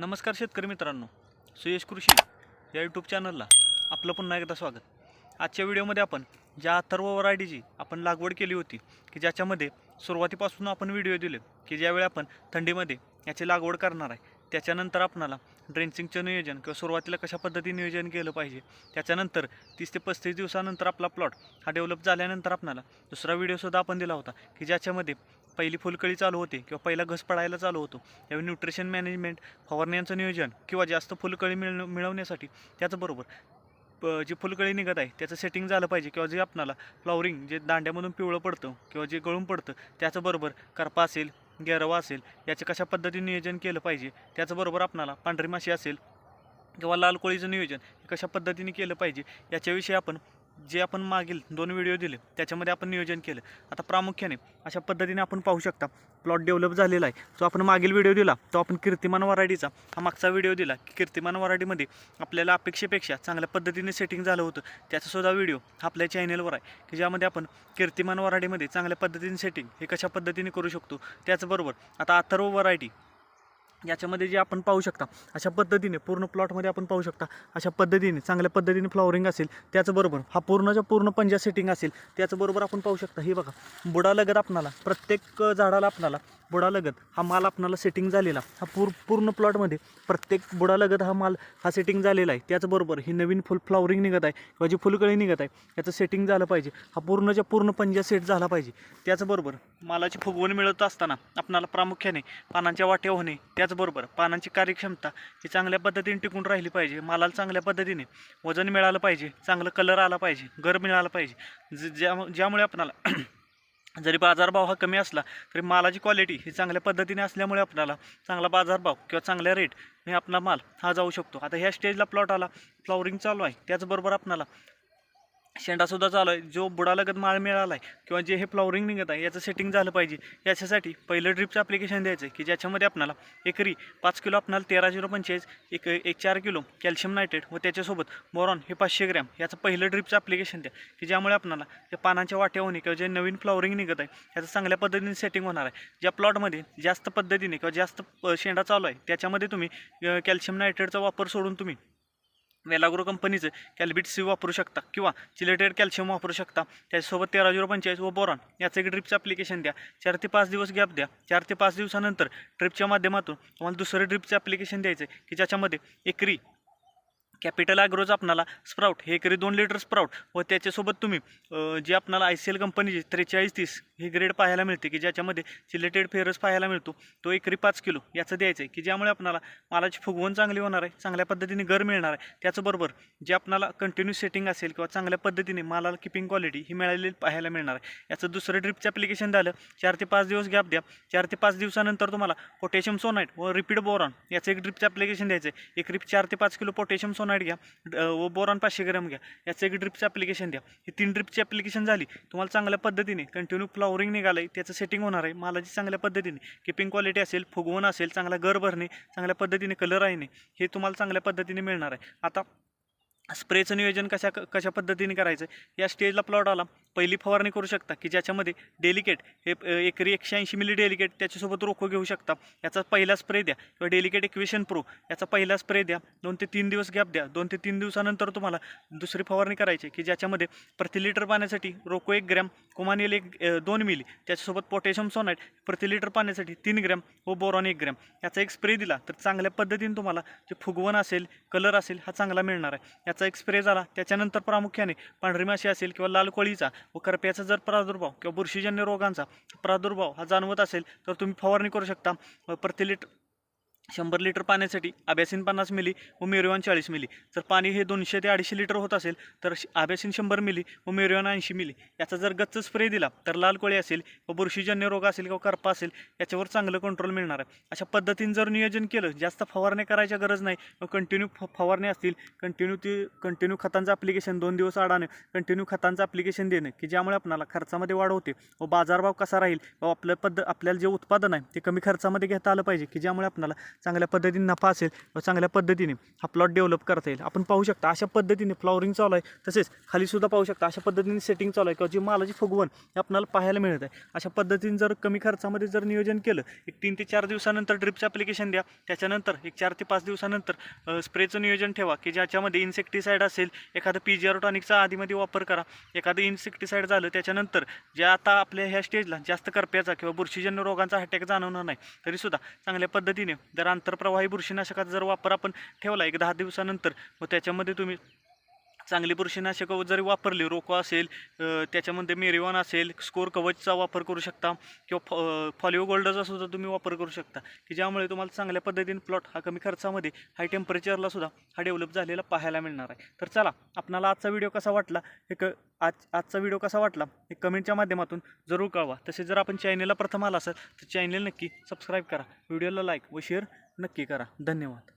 नमस्कार शेतकरी मित्रांनो सुयश कृषी या यूट्यूब चॅनलला आपलं पुन्हा एकदा स्वागत. आजच्या व्हिडिओमध्ये आपण ज्या अथर्व व्हरायटीची आपण लागवड केली होती की ज्याच्यामध्ये सुरुवातीपासून आपण व्हिडिओ दिले की ज्यावेळी आपण थंडीमध्ये याची लागवड करणार आहे त्याच्यानंतर आपणाला ड्रेंचिंगचं नियोजन किंवा सुरुवातीला कशा पद्धतीने नियोजन केलं पाहिजे त्याच्यानंतर तीस ते पस्तीस दिवसानंतर आपला प्लॉट हा डेव्हलप झाल्यानंतर आपणाला दुसरा व्हिडिओसुद्धा आपण दिला होता की ज्याच्यामध्ये पहिली फुलकळी चालू होते किंवा पहिला घस पडायला चालू होतो. त्यावेळी न्यूट्रिशन मॅनेजमेंट फवारण्यांचं नियोजन किंवा जास्त फुलकळी मिळ मिळवण्यासाठी त्याचबरोबर प- जी फुलकळी निघत आहे त्याचं सेटिंग झालं पाहिजे किंवा जे आपणाला फ्लॉवरिंग जे दांड्यामधून पिवळं पडतं किंवा जे गळून पडतं त्याचबरोबर करपा असेल गेरवा असेल याचं कशा पद्धतीने नियोजन केलं पाहिजे त्याचबरोबर आपणाला पांढरी माशी असेल किंवा लाल कोळीचं नियोजन कशा पद्धतीने केलं पाहिजे याच्याविषयी आपण जे आपण मागील दोन व्हिडिओ दिले त्याच्यामध्ये आपण नियोजन केलं. आता प्रामुख्याने अशा पद्धतीने आपण पाहू शकता प्लॉट डेव्हलप झालेला आहे. जो आपण मागील व्हिडिओ दिला तो आपण कीर्तिमान वराडीचा हा मागचा व्हिडिओ दिला की कीर्तिमान वराडीमध्ये आपल्याला अपेक्षेपेक्षा चांगल्या पद्धतीने सेटिंग झालं होतं. त्याचासुद्धा व्हिडिओ आपल्या चॅनेलवर आहे की ज्यामध्ये आपण कीर्तिमान वराडीमध्ये चांगल्या पद्धतीने सेटिंग हे कशा पद्धतीने करू शकतो त्याचबरोबर आता अथर्व व्हरायटी याच्यामध्ये जे आपण पाहू शकता अशा पद्धतीने पूर्ण प्लॉटमध्ये आपण पाहू शकता अशा पद्धतीने चांगल्या पद्धतीने फ्लॉवरिंग असेल त्याचबरोबर हा पूर्णच्या पूर्ण पंजा सेटिंग असेल त्याचबरोबर आपण पाहू शकता हे बघा बुडालगत आपणाला प्रत्येक झाडाला आपणाला बुडालगत हा माल आपणाला सेटिंग झालेला. हा पूर पूर्ण प्लॉटमध्ये प्रत्येक बुडालगत हा माल हा सेटिंग झालेला आहे. त्याचबरोबर ही नवीन फुल फ्लॉवरिंग निघत आहे किंवा जी फुलकळी निघत आहे याचं सेटिंग झालं पाहिजे. हा पूर्णच्या पूर्ण पंजा सेट झाला पाहिजे. त्याचबरोबर मालाची फुगवण मिळत असताना आपणाला प्रामुख्याने पानांच्या वाट्या होणे त्याचबरोबर पानांची कार्यक्षमता ही चांगल्या पद्धतीने टिकून राहिली पाहिजे. मालाला चांगल्या पद्धतीने वजन मिळालं पाहिजे चांगलं कलर आला पाहिजे गर मिळालं पाहिजे. ज- ज्या ज्यामुळे आपणाला जरी बाजारभाव हा कमी असला तरी मालाची क्वालिटी ही चांगल्या पद्धतीने असल्यामुळे आपल्याला चांगला बाजारभाव किंवा चांगल्या रेट हे आपला माल हा जाऊ शकतो. आता ह्या स्टेजला प्लॉट आला फ्लॉवरिंग चालू आहे. त्याचबरोबर आपणाला शेंडासुद्धा चालू आहे. जो बुडालगत माळ मिळाला आहे किंवा जे हे फ्लॉवरिंग निघत आहे याचं सेटिंग झालं पाहिजे. याच्यासाठी पहिलं ड्रिपचं ॲप्लिकेशन द्यायचं आहे की ज्याच्यामध्ये आपणाला एकरी पाच किलो आपणाला तेरा झिरो पंचेचाळीस एक एक चार किलो कॅल्शियम नायट्रेट व त्याच्यासोबत बोरॉन हे पाचशे ग्रॅम याचं पहिलं ड्रिपचं ॲप्लिकेशन द्या की ज्यामुळे आपणाला त्या पानांच्या वाट्या होणे किंवा जे नवीन फ्लॉवरिंग निघत आहे याचं चांगल्या पद्धतीने सेटिंग होणार आहे. ज्या प्लॉटमध्ये जास्त पद्धतीने किंवा जास्त शेंडा चालू आहे त्याच्यामध्ये तुम्ही कॅल्शियम नायट्रेटचा वापर सोडून तुम्ही वेलाग्रो कंपनीचं कॅल्बिट सी वापरू शकता किंवा चिलेटेड कॅल्शियम वापरू शकता. त्याच्यासोबत तेरा झिरो पंचेचाळीस व बोरॉन याचं एक ड्रिपचं ॲप्लिकेशन द्या. चार ते पाच दिवस गॅप द्या. चार ते पाच दिवसानंतर ड्रिपच्या माध्यमातून तुम्हाला दुसरं ड्रिपचं ॲप्लिकेशन द्यायचं आहे की ज्याच्यामध्ये एकरी कॅपिटल ॲग्रोज आपणाला स्प्राऊट हे एकरी दोन लिटर स्प्राऊट व त्याच्यासोबत तुम्ही जी जे आपणाला आय सी एल कंपनीची त्रेचाळीस तीस हे ग्रेड पाहायला मिळते की ज्याच्यामध्ये सिलेटेड फेरस पाहायला मिळतो तो एकरी पाच किलो याचं द्यायचं आहे की ज्यामुळे आपणाला मालाची फुगवण चांगली होणार आहे चांगल्या पद्धतीने घर मिळणार आहे. त्याचबरोबर जे आपणाला कंटिन्यू सेटिंग असेल किंवा चांगल्या पद्धतीने मालाला किपिंग क्वालिटी ही मिळालेली पाहायला मिळणार आहे. याचं दुसरं ड्रिपचं ॲप्लिकेशन झालं चार ते पाच दिवस गॅप द्या चार ते पाच दिवसानंतर तुम्हाला पोटॅशियम सोनाईट व रिपीड बोरॉन याचं एक ड्रिपचं ॲप्लिकेशन द्यायचं आहे एक रिप चार ते पाच किलो पोटॅशियम सोनाईट घ्या व बोरॉन पाचशे ग्रॅम घ्या. याचं एक ड्रिपचं ॲप्लिकेशन द्या. ही तीन ड्रिपची ॲप्लिकेशन झाली तुम्हाला चांगल्या पद्धतीने कंटिन्यू फ्लॉवरिंग निघालं आहे त्याचं सेटिंग होणार आहे. मालाची चांगल्या पद्धतीने किपिंग क्वालिटी असेल फुगवण असेल चांगला गर भरणे चांगल्या पद्धतीने कलर आहे हे तुम्हाला चांगल्या पद्धतीने मिळणार आहे. आता स्प्रेचं नियोजन कशा कशा पद्धतीने करायचं? या स्टेजला प्लॉट आला. पहिली फवारणी करू शकता की ज्याच्यामध्ये डेलिकेट हे एकरी एकशे ऐंशी मिली डेलिकेट त्याच्यासोबत रोखो घेऊ शकता. याचा पहिला स्प्रे द्या. किंवा डेलिकेट इक्वेशन प्रो याचा पहिला स्प्रे द्या. दोन ते तीन दिवस गॅप द्या. दोन ते तीन दिवसानंतर तुम्हाला दुसरी फवारणी करायची की ज्याच्यामध्ये प्रति लिटर पाण्यासाठी रोको एक ग्रॅम कोमानियल एक दोन मिली त्याच्यासोबत पोटॅशियम सोनाईट प्रति लिटर पाण्यासाठी तीन ग्रॅम व बोरॉन एक ग्रॅम. याचा एक स्प्रे दिला तर चांगल्या पद्धतीने तुम्हाला जे फुगवण असेल कलर असेल हा चांगला मिळणार आहे. याचा एक स्प्रे झाला. त्याच्यानंतर प्रामुख्याने पांढरी माशी असेल किंवा लाल कोळीचा व करप्याचा जर प्रादुर्भाव किंवा बुरशीजन्य रोगांचा प्रादुर्भाव हा जाणवत असेल तर तुम्ही फवारणी करू शकता. व प्रति लिटर शंभर लिटर पाण्यासाठी आब्यासीन पन्नास मिली व मेरियॉन चाळीस मिली. जर पाणी हे दोनशे ते अडीचशे लिटर होत असेल तर श- आब्यासीन शंभर मिली व मेरियॉन ऐंशी मिली. याचा जर गच्च स्प्रे दिला तर लाल कोळी असेल व बुरशीजन्य रोग असेल किंवा करपा असेल याच्यावर चांगलं कंट्रोल मिळणार आहे. अशा पद्धतीने जर नियोजन केलं जास्त फवारणी करायच्या गरज नाही व कंटिन्यू फ फवारणी असतील कंटिन्यू ती कंटिन्यू खतांचं ॲप्लिकेशन दोन दिवस आडाने कंटिन्यू खतांचं ॲप्लिकेशन देणं की ज्यामुळे आपल्याला खर्चामध्ये वाढ होते व बाजारभाव कसा राहील व आपलं पद्ध आपल्याला जे उत्पादन आहे ते कमी खर्चामध्ये घेता आलं पाहिजे की ज्यामुळे आपल्याला चांगल्या पद्धतीने नफा असेल व चांगल्या पद्धतीने हा प्लॉट डेव्हलप करता येईल. आपण पाहू शकता अशा पद्धतीने फ्लॉवरिंग चालू आहे. तसेच खालीसुद्धा पाहू शकता अशा पद्धतीने सेटिंग चालू आहे किंवा जी मालाची फुगवण हे आपल्याला पाहायला मिळत आहे. अशा पद्धतीने जर कमी खर्चामध्ये जर नियोजन केलं एक तीन ते चार दिवसानंतर ड्रिपचं ॲप्लिकेशन द्या. त्याच्यानंतर एक चार ते पाच दिवसानंतर स्प्रेचं नियोजन ठेवा की ज्याच्यामध्ये इन्सेक्टिसाईड असेल एखादं पी जी आर टॉनिकचा आधीमध्ये वापर करा. एखादं इन्सेक्टिसाईड झालं त्याच्यानंतर जे आता आपल्या ह्या स्टेजला जास्त करप्याचा किंवा बुरशीजन्य रोगांचा अटॅक जाणवणार नाही तरीसुद्धा चांगल्या पद्धतीने जर आंतरप्रवाही बुरशीनाशकाचा जर वापर आपण ठेवला एक दहा दिवसानंतर व त्याच्यामध्ये तुम्ही चांगली बुरशीनाशकं जरी वापरली रोको असेल त्याच्यामध्ये मेरिवान असेल स्कोर कवचचा वापर करू शकता किंवा फॉ फॉलिओ गोल्डचा सुद्धा तुम्ही वापर करू शकता की ज्यामुळे तुम्हाला चांगल्या पद्धतीने प्लॉट हा कमी खर्चामध्ये हाय टेम्परेचरला सुद्धा हा डेव्हलप झालेला पाहायला मिळणार आहे. तर चला आपणाला आजचा व्हिडिओ कसा वाटला हे क आज आजचा व्हिडिओ कसा वाटला हे कमेंटच्या माध्यमातून जरूर कळवा. तसेच जर आपण चॅनलला प्रथम आला असाल तर चॅनल नक्की सबस्क्राईब करा व्हिडिओला लाईक व शेअर नक्की करा. धन्यवाद.